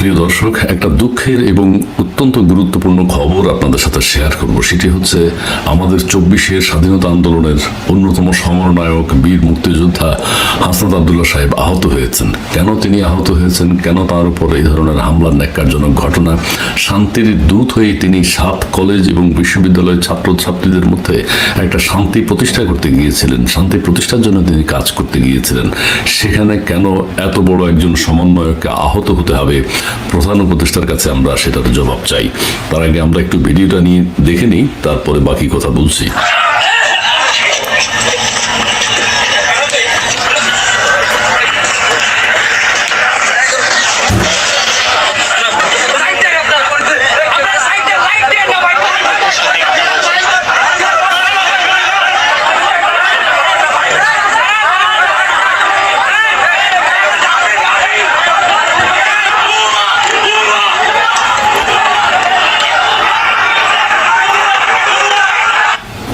প্রিয় দর্শক, একটা দুঃখের এবং অত্যন্ত গুরুত্বপূর্ণ খবর আপনাদের সাথে শেয়ার করব। সেটি হচ্ছে, আমাদের চব্বিশের স্বাধীনতা আন্দোলনের অন্যতম সমরনায়ক বীর মুক্তিযোদ্ধা হাসনাত আবদুল্লাহ সাহেব আহত হয়েছেন। কেন তিনি আহত হয়েছেন? কেন তার উপর এই ধরনের হামলার ন্যাক্কারজনক ঘটনা? শান্তির দূত হয়ে তিনি সাত কলেজ এবং বিশ্ববিদ্যালয়ের ছাত্রছাত্রীদের মধ্যে একটা শান্তি প্রতিষ্ঠা করতে গিয়েছিলেন। শান্তি প্রতিষ্ঠার জন্য তিনি কাজ করতে গিয়েছিলেন। সেখানে কেন এত বড় একজন সমন্বয়ককে আহত হতে হবে? প্রধান উপদেষ্টার কাছে আমরা সেটার জবাব চাই। তার আগে আমরা একটু ভিডিওটা নিয়ে দেখে নিই, তারপরে বাকি কথা বলছি।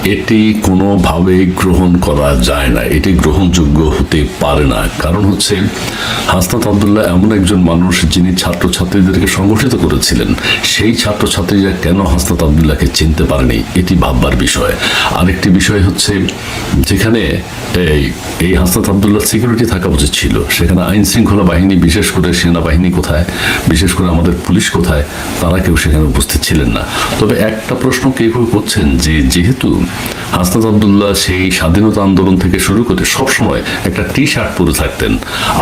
এটি কোনোভাবে গ্রহণ করা যায় না। এটি গ্রহণযোগ্য হতে পারে না। কারণ হচ্ছে, হাসনাত আবদুল্লাহ এমন একজন মানুষ যিনি ছাত্রছাত্রীদেরকে সংগঠিত করেছিলেন। সেই ছাত্রছাত্রীরা কেন হাসনাত আবদুল্লাহকে চিনতে পারেনি? এটি ভাববার বিষয়। আরেকটি বিষয় হচ্ছে, যেখানে এই হাসনাত আবদুল্লাহ সিকিউরিটি থাকা উচিত ছিল। সেখানে আইন শৃঙ্খলা বাহিনী, বিশেষ করে সেনাবাহিনী কোথায়, বিশেষ করে আমাদের পুলিশ কোথায়, তারা কেউ সেখানে উপস্থিত ছিলেন না। তবে একটা প্রশ্ন কেউ করছেন যে, যেহেতু হাসনাত আবদুল্লাহ সেই স্বাধীনতা আন্দোলন থেকে শুরু করে সবসময় একটা টি শার্ট পরে থাকতেন।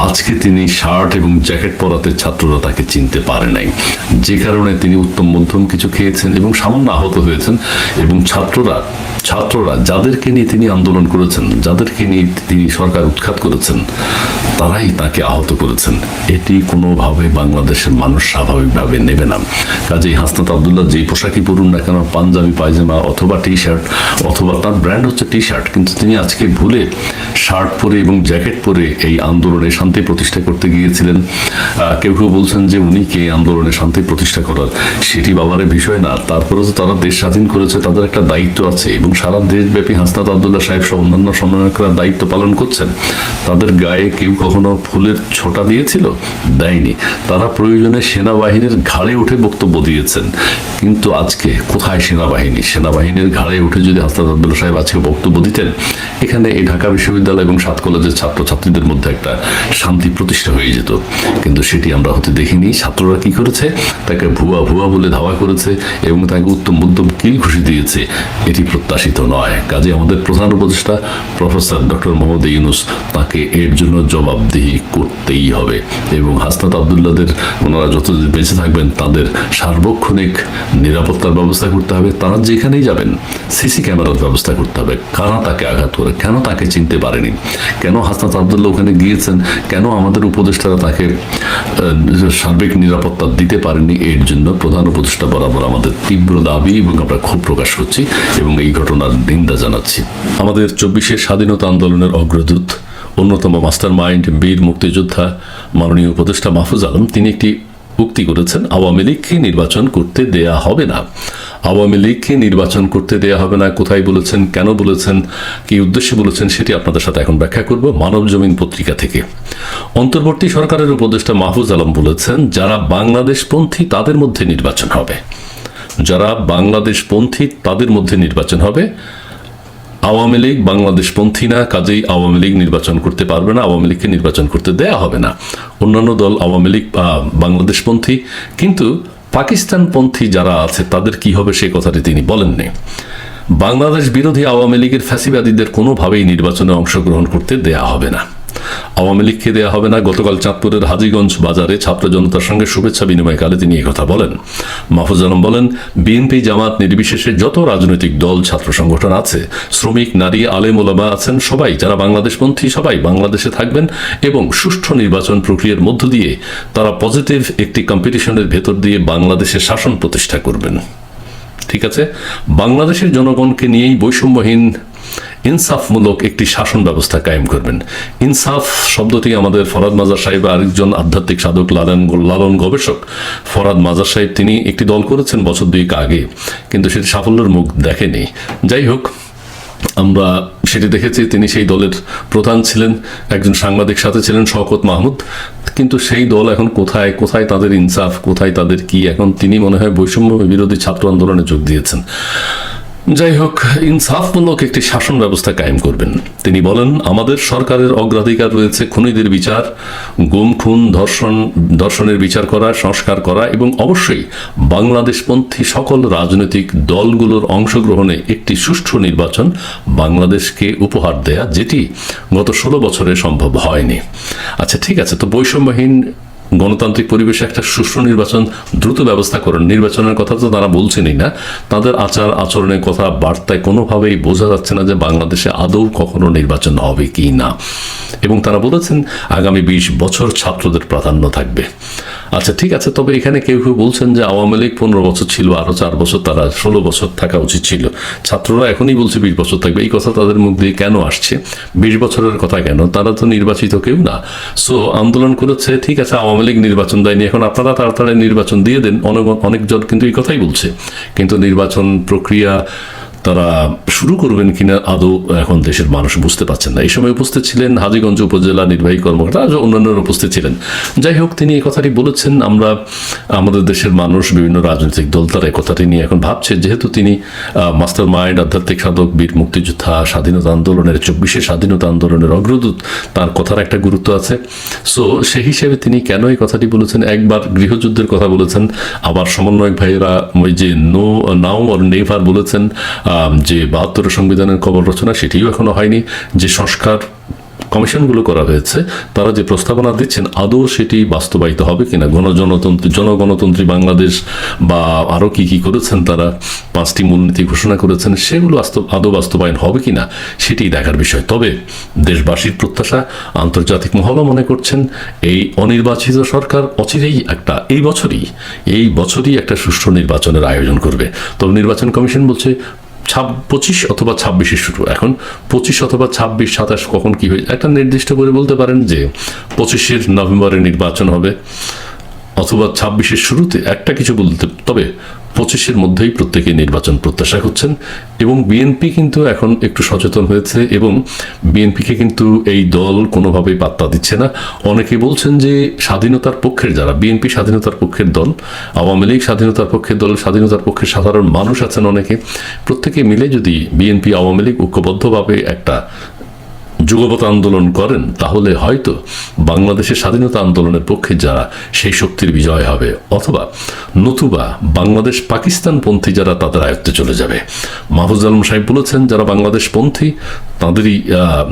আজকে তিনি শার্ট এবং জ্যাকেট পরাতে ছাত্ররা তাকে চিনতে পারে নাই। যে কারণে তিনি উত্তম মধ্যম কিছু খেয়েছেন এবং সামান্য আহত হয়েছেন এবং ছাত্ররা ছাত্ররা যাদেরকে নিয়ে তিনি আন্দোলন করেছেন, যাদেরকে নিয়ে তিনি সরকার উৎখাত করেছেন, তারাই তাকে আহত করেছেন। এটি কোনোভাবে বাংলাদেশের মানুষ স্বাভাবিকভাবে নেবে না। কাজেই হাসনাত আবদুল্লাহ যেই পোশাকই পরুন না কেন, পাঞ্জাবি, পায়জামা অথবা টি শার্ট অথবা তার ব্র্যান্ড হচ্ছে টি শার্ট কিন্তু তিনি আজকে ভুলে শার্ট পরে এবং জ্যাকেট পরে এই আন্দোলনে শান্তি প্রতিষ্ঠা করতে গিয়েছিলেন। কেউ কেউ বলছেন যে উনি কে আন্দোলনে শান্তি প্রতিষ্ঠা করার? সেটি বাবারের বিষয় না। তারপরে তো তারা দেশ স্বাধীন করেছে, তাদের একটা দায়িত্ব আছে এবং সারা দেশব্যাপী হাসনাত আবদুল্লাহ সাহেব সহ অন্যান্য সমন্বয়করা দায়িত্ব পালন করছেন, তাদের গায়ে কেউ কখনো ফুলের ছোটা দিয়েছিল? দেয়নি। তারা প্রয়োজনে সেনাবাহিনীর ঘাড়ে উঠে বক্তব্য দিয়েছেন। কিন্তু আজকে কোথায় সেনাবাহিনী? সেনাবাহিনীর ঘাড়ে উঠে যদি হাসনাত আবদুল্লাহ সাহেব আজকে বক্তব্য দিতেন, এখানে এই ঢাকা বিশ্ববিদ্যালয় এবং সাত কলেজের ছাত্রছাত্রীদের মধ্যে একটা শান্তি প্রতিষ্ঠা হয়ে যেত। কিন্তু সেটি আমরা হতে দেখিনি। ছাত্ররা কি করেছে? তাকে ভুয়া ভুয়া বলে ধাওয়া করেছে এবং তাকে উত্তম উদ্যম কিল ঘুষি দিয়েছে। এটি প্রত্যাশিত নয়। কাজে আমাদের প্রধান উপদেষ্টা, প্রফেসর ডক্টর মোহাম্মদ ইউনুস, তাকে এর জন্য জবাবদিহি করতেই হবে এবং হাসনাত আবদুল্লাদের ওনারা যতদিন বেঁচে থাকবেন, তাদের সার্বক্ষণিক নিরাপত্তার ব্যবস্থা করতে হবে। তারা যেখানেই যাবেন, সিসি ক্যামেরার ব্যবস্থা করতে হবে। কারা তাকে আঘাত করে, কেন তাকে চিনতে পারেনি? কেন হাসনাত আবদুল্লাহ ওখানে গিয়েছেন? কেন আমাদের উপদেষ্টারা তাকে সার্বিক নিরাপত্তা দিতে পারেনি? এর জন্য প্রধান উপদেষ্টা বরাবর আমাদের তীব্র দাবি এবং আমরা ক্ষোভ প্রকাশ করছি এবং এই ঘটনার নিন্দা জানাচ্ছি। আমাদের চব্বিশের স্বাধীনতা আন্দোলনের অগ্রদূত, অন্যতম মাস্টার মাইন্ড বীর মুক্তিযোদ্ধা, মাননীয় উপদেষ্টা মাহফুজ আলম, তিনি একটি উক্তি করেছেন, আওয়ামী লীগকে নির্বাচন করতে দেয়া হবে না। আওয়ামী লীগকে নির্বাচন করতে দেয়া হবে না, কোথায় বলেছেন, কেন বলেছেন, কি উদ্দেশ্যে বলেছেন, সেটি আপনাদের সাথে এখন ব্যাখ্যা করব মানব জমিন পত্রিকা থেকে। অন্তর্বর্তী সরকারের উপদেষ্টা মাহফুজ আলম বলেছেন, যারা বাংলাদেশপন্থী তাদের মধ্যে নির্বাচন হবে। যারা বাংলাদেশপন্থী তাদের মধ্যে নির্বাচন হবে। আওয়ামী লীগ বাংলাদেশপন্থী না, কাজেই আওয়ামী লীগ নির্বাচন করতে পারবে না, আওয়ামী লীগকে নির্বাচন করতে দেয়া হবে না। অন্যান্য দল আওয়ামী লীগ বাংলাদেশপন্থী কিন্তু পাকিস্তানপন্থী যারা আছে, তাদের কি হবে সে কথাটি তিনি বলেননি। বাংলাদেশ বিরোধী আওয়ামী লীগের ফ্যাসিবাদীদের কোনোভাবেই নির্বাচনে অংশগ্রহণ করতে দেয়া হবে না। আওয়ামী লীগকে দেওয়া হবে না। গতকাল চাঁদপুরের হাজিগঞ্জ বাজারে ছাত্র জনতার সঙ্গে শুভেচ্ছা বিনিময়কালে তিনি কথা বলেন। মাহফুজ আলম বলেন, বিএনপি, জামাত, নির্বিশেষে যত রাজনৈতিক দল, ছাত্র সংগঠন আছে, শ্রমিক, নারী, আলেম, ওলামা আছেন সবাই, যারা বাংলাদেশপন্থী, সবাই বাংলাদেশে থাকবেন এবং সুষ্ঠু নির্বাচন প্রক্রিয়ার মধ্য দিয়ে তারা পজিটিভ একটি কম্পিটিশনের ভেতর দিয়ে বাংলাদেশের শাসন প্রতিষ্ঠা করবেন। ঠিক আছে? বাংলাদেশের জনগণকে নিয়েই বৈষম্যহীন ইনসাফমূলক একটি শাসন ব্যবস্থা কায়েম করবেন। ইনসাফ শব্দটি আমাদের ফরাদ মাজার সাহেব আরেকজন আধ্যাত্মিক সাধক লালন লালন গবেষক ফরাদ মাজার সাহেব, তিনি একটি দল করেছেন বছর দুয়েক আগে, কিন্তু সেটি সাফল্যের মুখ দেখেনি। যাই হোক, আমরা সেটি দেখেছি, তিনি সেই দলের প্রধান ছিলেন, একজন সাংবাদিক সাথে ছিলেন শওকত মাহমুদ, কিন্তু সেই দল এখন কোথায় কোথায় তাদের ইনসাফ, কোথায় তাদের কি, এখন তিনি মনে হয় বৈষম্য বিরোধী ছাত্র আন্দোলনে যোগ দিয়েছেন। যাই হোক ইনসাফমূলক একটি শাসন ব্যবস্থা কায়েম করবেন। তিনি বলেন, আমাদের সরকারের অগ্রাধিকার রয়েছে খুনিদের বিচার, গুম, খুন, ধর্ষণ, ধর্ষণের বিচার করা, সংস্কার করা এবং অবশ্যই বাংলাদেশপন্থী সকল রাজনৈতিক দলগুলোর অংশগ্রহণে একটি সুষ্ঠু নির্বাচন বাংলাদেশকে উপহার দেয়া, যেটি গত ষোলো বছরে সম্ভব হয়নি। আচ্ছা ঠিক আছে, তো বৈষম্যহীন গণতান্ত্রিক পরিবেশে একটা সুষ্ঠু নির্বাচন, দ্রুত ব্যবস্থা করেন। নির্বাচনের কথা তো তারা বলছেনই না। তাদের আচার আচরণের কথা বার্তায় কোনোভাবেই বোঝা যাচ্ছে না যে বাংলাদেশে আদৌ কখনো নির্বাচন হবে কি না। এবং তারা বলেছেন, আগামী বিশ বছর ছাত্রদের প্রাধান্য থাকবে। আচ্ছা ঠিক আছে, তবে এখানে কেউ কেউ বলছেন যে আওয়ামী লীগ পনেরো বছর ছিল, আরও চার বছর, তারা ষোলো বছর থাকা উচিত ছিল। ছাত্ররা এখনই বলছে বিশ বছর থাকবে। এই কথা তাদের মুখ দিয়ে কেন আসছে? বিশ বছরের কথা কেন? তারা তো নির্বাচিত কেউ না। সো, আন্দোলন করেছে, ঠিক আছে, আওয়ামী লীগ নির্বাচন দেয়নি, এখন আপনারা তাড়াতাড়ি নির্বাচন দিয়ে দেন। অনেক, অনেকজন কিন্তু এই কথাই বলছে। কিন্তু নির্বাচন প্রক্রিয়া তারা শুরু করবেন কিনা আদৌ এখন দেশের মানুষ বুঝতে পারছেন না। এই সময় উপস্থিত ছিলেন হাজীগঞ্জ উপজেলা নির্বাহী কর্মকর্তা অন্যান্যরা উপস্থিত ছিলেন। যাই হোক, তিনি এই কথাটি বলেছেন, আমরা আমাদের দেশের মানুষ, বিভিন্ন রাজনৈতিক দল তারা এই কথাটি নিয়ে এখন ভাবছে। যেহেতু তিনি মাস্টার মাইন্ড আধ্যাত্মিক সাধক, বীর মুক্তিযোদ্ধা, স্বাধীনতা আন্দোলনের, চব্বিশে স্বাধীনতা আন্দোলনের অগ্রদূত, তার কথার একটা গুরুত্ব আছে। সো সেই হিসেবে তিনি কেন এই কথাটি বলেছেন? একবার গৃহযুদ্ধের কথা বলেছেন। আবার সমন্বয়ক ভাইয়েরা ওই যে নো, নাও অর নেভার বলেছেন। যে বাহাত্তর সংবিধানের কবল রচনা, সেটিও এখনও হয়নি। যে সংস্কার কমিশনগুলো করা হয়েছে, তারা যে প্রস্তাবনা দিচ্ছেন, আদৌ সেটি বাস্তবায়িত হবে কিনা? গণজনতন্ত্রী, জনগণতন্ত্রী বাংলাদেশ বা আরও কি কি করেছেন তারা? পাঁচটি মূলনীতি ঘোষণা করেছেন, সেগুলো আদৌ বাস্তবায়ন হবে কিনা সেটি দেখার বিষয়। তবে দেশবাসীর প্রত্যাশা, আন্তর্জাতিক মহলও মনে করছেন, এই অনির্বাচিত সরকার অচিরেই একটা, এই বছরই এই বছরই একটা সুষ্ঠু নির্বাচনের আয়োজন করবে। তবে নির্বাচন কমিশন বলছে ছাব, পঁচিশ অথবা ছাব্বিশে শুরু। এখন পঁচিশ অথবা ছাব্বিশ, সাতাশ কখন কি হয়ে একটা নির্দিষ্ট করে বলতে পারেন যে পঁচিশের নভেম্বরে নির্বাচন হবে। অথবা ছাব্বিশের শুরুতে একটা কিছু বলতে, তবে পঁচিশের মধ্যেই প্রত্যেকে নির্বাচন প্রত্যাশা করছেন এবং বিএনপি কিন্তু এখন একটু সচেতন হয়েছে এবং বিএনপিকে কিন্তু এই দল কোনোভাবেই পাত্তা দিচ্ছে না। অনেকে বলছেন যে স্বাধীনতার পক্ষের যারা বিএনপি স্বাধীনতার পক্ষের দল, আওয়ামী লীগ স্বাধীনতার পক্ষের দল, স্বাধীনতার পক্ষের সাধারণ মানুষ আছেন অনেকে, প্রত্যেকে মিলে যদি বিএনপি আওয়ামী লীগ ঐক্যবদ্ধভাবে একটা যুগপৎ আন্দোলন করেন, তাহলে হয়তো বাংলাদেশের স্বাধীনতা আন্দোলনের পক্ষে যারা সেই শক্তির বিজয় হবে, অথবা নতুবা বাংলাদেশ পাকিস্তানপন্থী যারা তাদের আয়ত্তে চলে যাবে। মাহফুজ আলম সাহেব বলেছেন, যারা বাংলাদেশপন্থী তাদেরই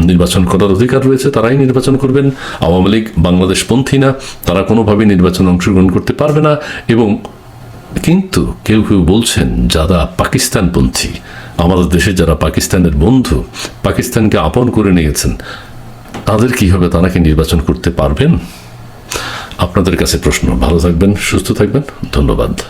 নির্বাচন করার অধিকার রয়েছে, তারাই নির্বাচন করবেন। আওয়ামী লীগ বাংলাদেশপন্থী না, তারা কোনোভাবেই নির্বাচনে অংশগ্রহণ করতে পারবে না এবং কিন্তু কেউ কেউ বলছেন, যারা পাকিস্তানপন্থী, আমাদের দেশে যারা পাকিস্তানের বন্ধু, পাকিস্তানকে আপন করে নিয়েছেন, তাদের কি হবে? তারা কি নির্বাচন করতে পারবেন? আপনাদের কাছে প্রশ্ন। ভালো থাকবেন, সুস্থ থাকবেন। ধন্যবাদ।